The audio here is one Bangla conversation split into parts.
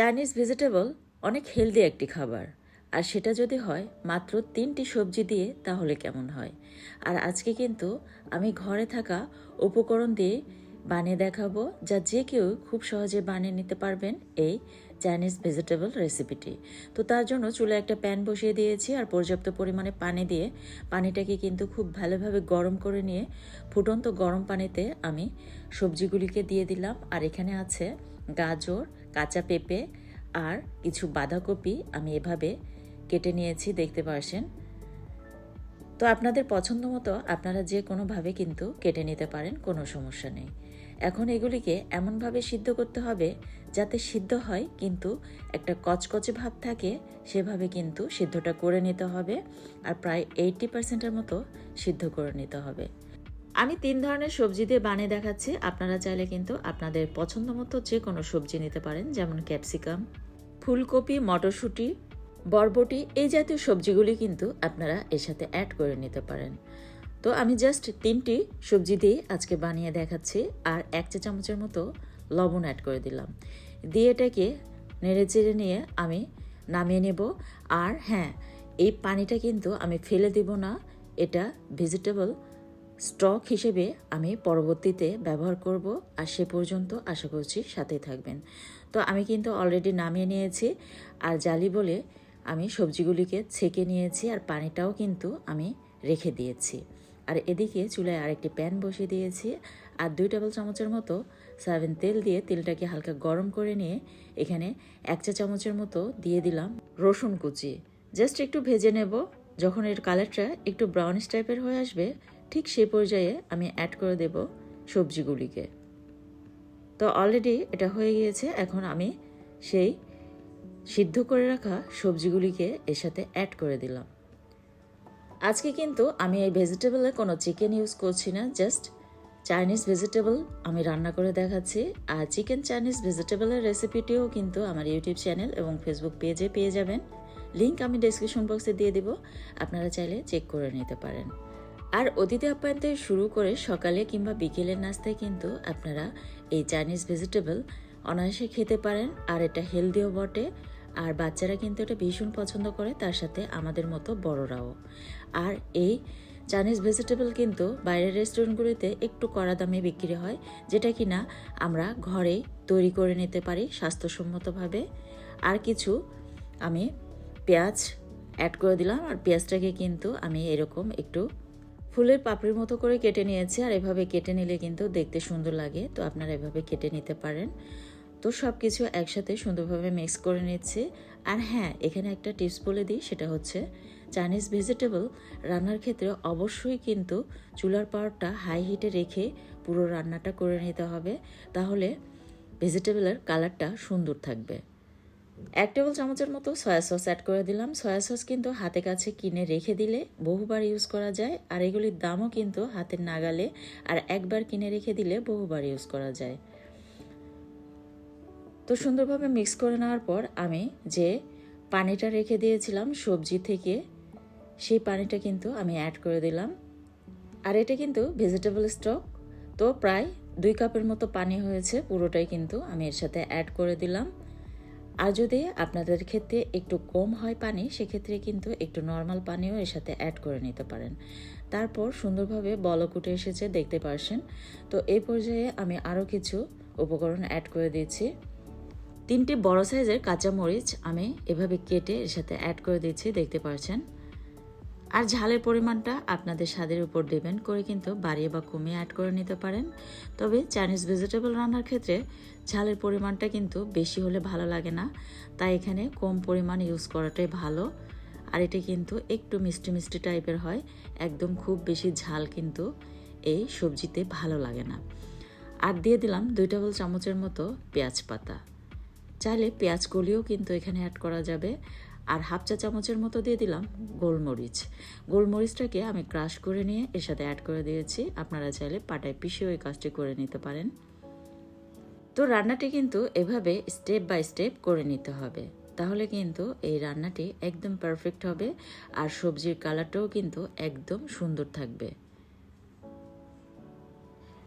চাইনিজ ভেজিটেবল অনেক হেলদি একটি খাবার। আর সেটা যদি হয়, মাত্র তিনটি সবজি দিয়ে, তাহলে কেমন হয়? আর আজকে কিন্তু আমি ঘরে থাকা উপকরণ দিয়ে বানিয়ে দেখাবো, যা যে কেউ খুব সহজে বানিয়ে নিতে পারবেন এই চাইনিজ ভেজিটেবল রেসিপিটি তো তার জন্য চুলে একটা প্যান বসিয়ে দিয়েছি, আর পর্যাপ্ত পরিমাণে পানি দিয়ে পানিটাকে কিন্তু খুব ভালোভাবে গরম করে নিয়ে ফুটন্ত গরম পানিতে আমি সবজিগুলিকে দিয়ে দিলাম। আর এখানে আছে গাজর কাঁচা পেঁপে আর কিছু বাঁধাকপি আমি এভাবে কেটে নিয়েছি, দেখতে পারছেন। তো আপনাদের পছন্দ মতো আপনারা যে কোনোভাবে কিন্তু কেটে নিতে পারেন, কোনো সমস্যা নেই। এখন এগুলিকে এমনভাবে সিদ্ধ করতে হবে যাতে সিদ্ধ হয়, কিন্তু একটা কচকচে ভাব থাকে, সেভাবে কিন্তু সিদ্ধটা করে নিতে হবে আর প্রায় এইটটি পার্সেন্টের মতো সিদ্ধ করে নিতে হবে। আমি তিন ধরনের সবজি দিয়ে বানিয়ে দেখাচ্ছি। আপনারা চাইলে কিন্তু আপনাদের পছন্দ মতো যে কোনো সবজি নিতে পারেন, যেমন ক্যাপসিকাম, ফুলকপি, মটরশুঁটি, বরবটি, এই জাতীয় সবজিগুলি কিন্তু আপনারা এর সাথে অ্যাড করে নিতে পারেন। তো আমি জাস্ট তিনটি সবজি দিয়ে আজকে বানিয়ে দেখাচ্ছি আর এক চা চামচের মতো লবণ অ্যাড করে দিলাম। দিয়ে এটাকে নেড়ে চেড়ে নিয়ে আমি নামিয়ে নেব। আর হ্যাঁ এই পানিটা কিন্তু আমি ফেলে দিব না, এটা ভেজিটেবল স্টক হিসেবে আমি পরবর্তীতে ব্যবহার করব, আর সে পর্যন্ত আশা করছি সাথে থাকবেন। তো আমি কিন্তু অলরেডি নামিয়ে নিয়েছি, আর জালি বলে আমি সবজিগুলিকে ছেঁকে নিয়েছি, আর পানিটাও কিন্তু আমি রেখে দিয়েছি। আর এদিকে চুলায় আরেকটি প্যান বসিয়ে দিয়েছি, আর দুই টেবিল চামচের মতো সয়াবিন তেল দিয়ে তেলটাকে হালকা গরম করে নিয়ে এখানে এক চা চামচের মতো দিয়ে দিলাম রসুন কুচি। জাস্ট একটু ভেজে নেব, যখন এর কালারটা একটু ব্রাউনিশ টাইপের হয়ে আসবে ঠিক সেই পর্যায়ে আমি অ্যাড করে দেব সবজিগুলিকে। তো অলরেডি এটা হয়ে গিয়েছে, এখন আমি সেই সিদ্ধ করে রাখা সবজিগুলিকে এর সাথে অ্যাড করে দিলাম। আজকে কিন্তু আমি এই ভেজিটেবলে কোনো চিকেন ইউজ করছি না জাস্ট চাইনিজ ভেজিটেবল আমি রান্না করে দেখাচ্ছি। আর চিকেন চাইনিজ ভেজিটেবলের রেসিপিটিও কিন্তু আমার ইউটিউব চ্যানেল এবং ফেসবুক পেজে পেয়ে যাবেন। লিংক আমি ডেসক্রিপশন বক্সে দিয়ে দিব, আপনারা চাইলে চেক করে নিতে পারেন। আর অতিথি আপ্যায়ন থেকে শুরু করে সকালে কিংবা বিকেলের নাস্তায় কিন্তু আপনারা এই চাইনিজ ভেজিটেবল অনায়াসে খেতে পারেন, আর এটা হেলদিও বটে। আর বাচ্চারা কিন্তু এটা ভীষণ পছন্দ করে, তার সাথে আমাদের মতো বড়রাও। আর এই চাইনিজ ভেজিটেবল কিন্তু বাইরের রেস্টুরেন্টগুলিতে একটু কড়া দামে বিক্রি হয়, যেটা কিনা আমরা ঘরে তৈরি করে নিতে পারি স্বাস্থ্যসম্মতভাবে। আর কিছু আমি পেঁয়াজ অ্যাড করে দিলাম, আর পেঁয়াজটাকে কিন্তু আমি এরকম একটু ফুলের পাপড়ির মতো করে কেটে নিয়েছি, আর এভাবে কেটে নিলে কিন্তু দেখতে সুন্দর লাগে। তো আপনারা এভাবে কেটে নিতে পারেন। তো সব কিছু একসাথে সুন্দরভাবে মিক্স করে নিচ্ছি। আর হ্যাঁ এখানে একটা টিপস বলে দিই, সেটা হচ্ছে চাইনিজ ভেজিটেবল রান্নার ক্ষেত্রে অবশ্যই কিন্তু চুলার পাওয়ারটা হাই হিটে রেখে পুরো রান্নাটা করে নিতে হবে। তাহলে ভেজিটেবলের কালারটা সুন্দর থাকবে। এক টেবিল চামচের মতো সয়া সস অ্যাড করে দিলাম। সয়া সস কিন্তু হাতে কাছে কিনে রেখে দিলে বহুবার ইউজ করা যায় আর এগুলির দামও কিন্তু হাতের নাগালে আর একবার কিনে রেখে দিলে বহুবার ইউজ করা যায়। তো সুন্দরভাবে মিক্স করে নেওয়ার পর আমি যে পানিটা রেখে দিয়েছিলাম সবজি থেকে, সেই পানিটা কিন্তু আমি অ্যাড করে দিলাম। আর এটা কিন্তু ভেজিটেবল স্টক তো প্রায় দুই কাপের মতো পানি হয়েছে, পুরোটাই কিন্তু আমি এর সাথে অ্যাড করে দিলাম। আর যদি আপনাদের ক্ষেত্রে একটু কম হয় পানি, সেক্ষেত্রে কিন্তু একটু নর্মাল পানিও এর সাথে অ্যাড করে নিতে পারেন। তারপর সুন্দরভাবে বলক উঠে এসেছে, দেখতে পারছেন। তো এই পর্যায়ে আমি আরও কিছু উপকরণ অ্যাড করে দিয়েছি তিনটি বড় সাইজের কাঁচামরিচ আমি এভাবে কেটে এর সাথে অ্যাড করে দিচ্ছি, দেখতে পাচ্ছেন আর ঝালের পরিমাণটা আপনাদের স্বাদের উপর ডিপেন্ড করে কিন্তু বাড়িয়ে বা কমিয়ে অ্যাড করে নিতে পারেন। তবে চাইনিজ ভেজিটেবল রান্নার ক্ষেত্রে ঝালের পরিমাণটা কিন্তু বেশি হলে ভালো লাগে না। তাই এখানে কম পরিমাণ ইউজ করাটাই ভালো। আর এটা কিন্তু একটু মিষ্টি মিষ্টি টাইপের হয়। একদম খুব বেশি ঝাল কিন্তু এই সবজিতে ভালো লাগে না। আর দিয়ে দিলাম দুই টেবিল চামচের মতো পেঁয়াজ পাতা। চাইলে পেঁয়াজ কলিও কিন্তু এখানে অ্যাড করা যাবে। আর হাফ চা চামচের মতো দিয়ে দিলাম গোলমরিচ। গোলমরিচটাকে আমি ক্রাশ করে নিয়ে এর সাথে অ্যাড করে দিয়েছি। আপনারা চাইলে পাটায় পিষে ওই কাজটি করে নিতে পারেন। তো রান্নাটি কিন্তু এভাবে স্টেপ বাই স্টেপ করে নিতে হবে। তাহলে কিন্তু এই রান্নাটি একদম পারফেক্ট হবে আর সবজির কালারটাও কিন্তু একদম সুন্দর থাকবে।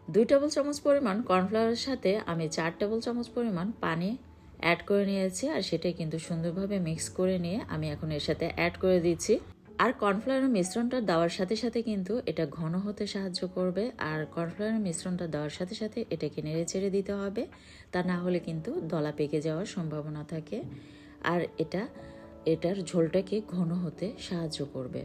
দুই টেবিল চামচ পরিমাণ কর্নফ্লাওয়ারের সাথে আমি চার টেবিল চামচ পরিমাণ পানি অ্যাড করে নিয়েছি আর সেটাই কিন্তু সুন্দরভাবে মিক্স করে নিয়ে আমি এখন এর সাথে অ্যাড করে দিচ্ছি। আর কর্নফ্লাওয়ারের মিশ্রণটা দেওয়ার সাথে সাথে কিন্তু এটা ঘন হতে সাহায্য করবে। আর কর্নফ্লাওয়ারের মিশ্রণটা দেওয়ার সাথে সাথে এটাকে নেড়ে চেড়ে দিতে হবে। তা না হলে কিন্তু দলা পেকে যাওয়ার সম্ভাবনা থাকে। আর এটা, এটার ঝোলটাকে ঘন হতে সাহায্য করবে।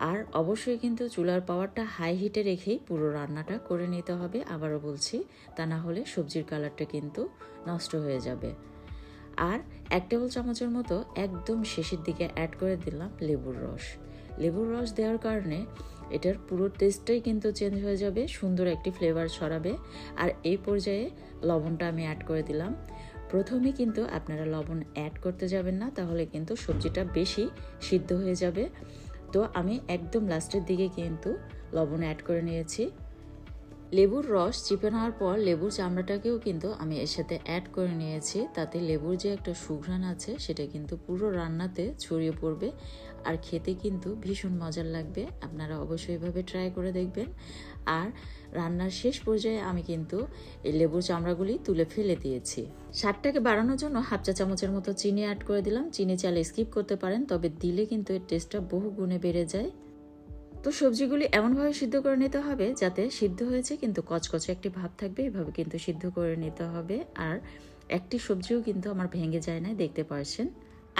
আর অবশ্যই কিন্তু চুলার পাওয়ারটা হাই হিটে রেখেই পুরো রান্নাটা করে নিতে হবে। আবারও বলছি, তা না হলে সবজির কালারটা কিন্তু নষ্ট হয়ে যাবে। আর এক টেবিল চামচের মতো একদম শেষের দিকে অ্যাড করে দিলাম লেবুর রস। লেবুর রস দেওয়ার কারণে এটার পুরো টেস্টটাই কিন্তু চেঞ্জ হয়ে যাবে, সুন্দর একটি ফ্লেভার ছড়াবে। আর এই পর্যায়ে লবণটা আমি অ্যাড করে দিলাম। প্রথমে কিন্তু আপনারা লবণ অ্যাড করতে যাবেন না, তাহলে কিন্তু সবজিটা বেশি সিদ্ধ হয়ে যাবে। তো আমি একদম লাস্টের দিকে কিন্তু লবণ অ্যাড করে নিয়েছি। লেবুর রস চিপে নেওয়ার পর লেবুর চামড়াটাকেও কিন্তু আমি এর সাথে অ্যাড করে নিয়েছি। তাতে লেবুর যে একটা সুঘ্রাণ আছে, সেটা কিন্তু পুরো রান্নাতে ছড়িয়ে পড়বে আর খেতে কিন্তু ভীষণ মজার লাগবে। আপনারা অবশ্যই এভাবে ট্রাই করে দেখবেন। আর রান্নার শেষ পর্যায়ে আমি কিন্তু এই লেবুর চামড়াগুলি তুলে ফেলে দিয়েছি। স্বাদটাকে বাড়ানোর জন্য হাফ চা চামচের মতো চিনি অ্যাড করে দিলাম। চিনি চালে স্কিপ করতে পারেন, তবে দিলে কিন্তু এর টেস্টটা বহু গুণে বেড়ে যায়। তো সবজিগুলি এমনভাবে সিদ্ধ করে নিতে হবে যাতে সিদ্ধ হয়েছে কিন্তু কচকচে একটি ভাব থাকবে, এভাবে কিন্তু সিদ্ধ করে নিতে হবে। আর একটি সবজিও কিন্তু আমার ভেঙে যায় না দেখতে পারছেন।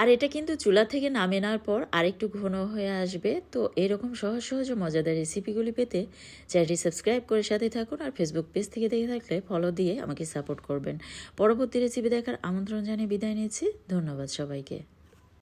আর এটা কিন্তু চুলা থেকে নামে নেওয়ার পর আরেকটু ঘন হয়ে আসবে। তো এরকম সহজ সহজ মজাদার রেসিপিগুলি পেতে চ্যানেলটি সাবস্ক্রাইব করে সাথে থাকুন আর ফেসবুক পেজ থেকে দেখে থাকলে ফলো দিয়ে আমাকে সাপোর্ট করবেন। পরবর্তী রেসিপি দেখার আমন্ত্রণ জানিয়ে বিদায় নিচ্ছি। ধন্যবাদ সবাইকে।